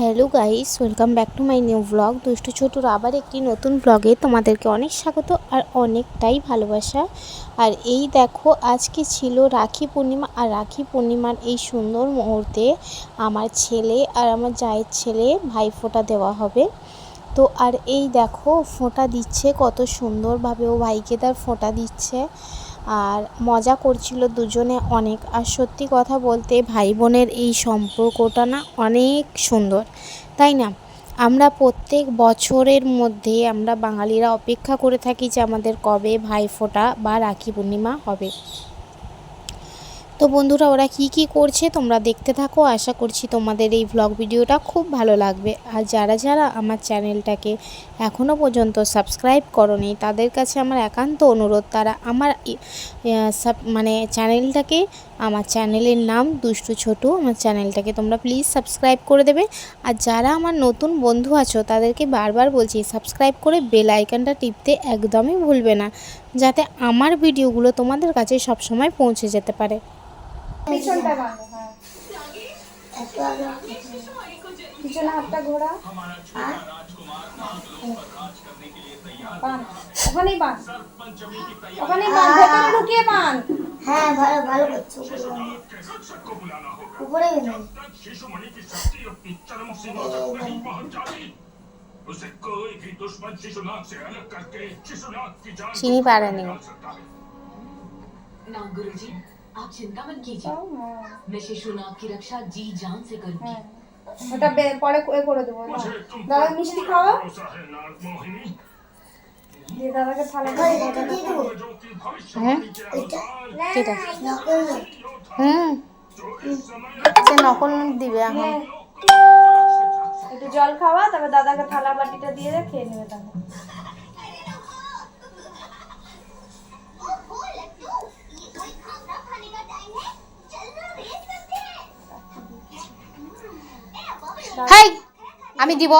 Hello guys, welcome back to my new blog. দুষ্টু ছোটুর আবার একটি নতুন ব্লগে তোমাদেরকে অনেক স্বাগত আর অনেকটাই ভালোবাসা। আর এই দেখো, আজকে ছিল রাখি পূর্ণিমা আর রাখি পূর্ণিমার এই সুন্দর মুহূর্তে আমার ছেলে আর আমার জায়ের ছেলে ভাই ভাইফোঁটা দেওয়া হবে। তো আর এই দেখো, ফোঁটা দিচ্ছে, কত সুন্দরভাবে ও ভাইকে তার ফোঁটা দিচ্ছে। আর মজা করছিল দুজনে অনেক। আর সত্যি কথা বলতে ভাই বোনের এই সম্পর্কটা না অনেক সুন্দর, তাই না? আমরা প্রত্যেক বছরের মধ্যে আমরা বাঙালিরা অপেক্ষা করে থাকি যে আমাদের কবে ভাইফোঁটা বা রাখি পূর্ণিমা হবে। তো বন্ধুরা, ওরা কি কি করছে তোমরা দেখতে থাকো। আশা করছি তোমাদের এই ভ্লগ ভিডিওটা খুব ভালো লাগবে। আর যারা যারা আমার চ্যানেলটাকে এখনও পর্যন্ত সাবস্ক্রাইব করনি, তাদের কাছে আমার একান্ত অনুরোধ, তারা আমার মানে চ্যানেলটাকে, আমার চ্যানেলের নাম দুষ্টু ছোটু, আমার চ্যানেলটাকে তোমরা প্লিজ সাবস্ক্রাইব করে দেবে। আর যারা আমার নতুন বন্ধু আছো, তাদেরকে বারবার বলছি সাবস্ক্রাইব করে বেল আইকনটা টিপতে একদমই ভুলবে না, যাতে আমার ভিডিওগুলো তোমাদের কাছে সবসময় পৌঁছে যেতে পারে। পিছনটা আচ্ছা। হ্যাঁ। পিছনে হাতটা ঘোরা। ওখানেই পান ওখানেই পান ভেতরে ঢুকিয়ে পান হ্যাঁ ভালো ভালো করছ। উপরে চিনি পারেনি। না গুরুজি। आप चिंता मत कीजिए তাও, হ্যাঁ मैं शिशुनाथ की रक्षा जी जान से करूंगी হ্যাঁ ওটা বে- পরে এ করে দেবো না मुझे तुम দাদা पर মিষ্টি पूरा খাওয়া भरोसा है नाग मोहिनी দিয়ে দাদাকে থালা ভাই দিয়ে এটা দিয়ে দেবো जो की भविष्यवाणी के अनुसार ঠিক আছে নকল না। হুম जो इस समय সে নকল মুখ দিবে এখন হ্যাঁ। একটু জল খাওয়া তারপর দাদাকে থালা বাটিটা দিয়ে দে, খেয়ে নেবে তাহলে হাই আমি দিব।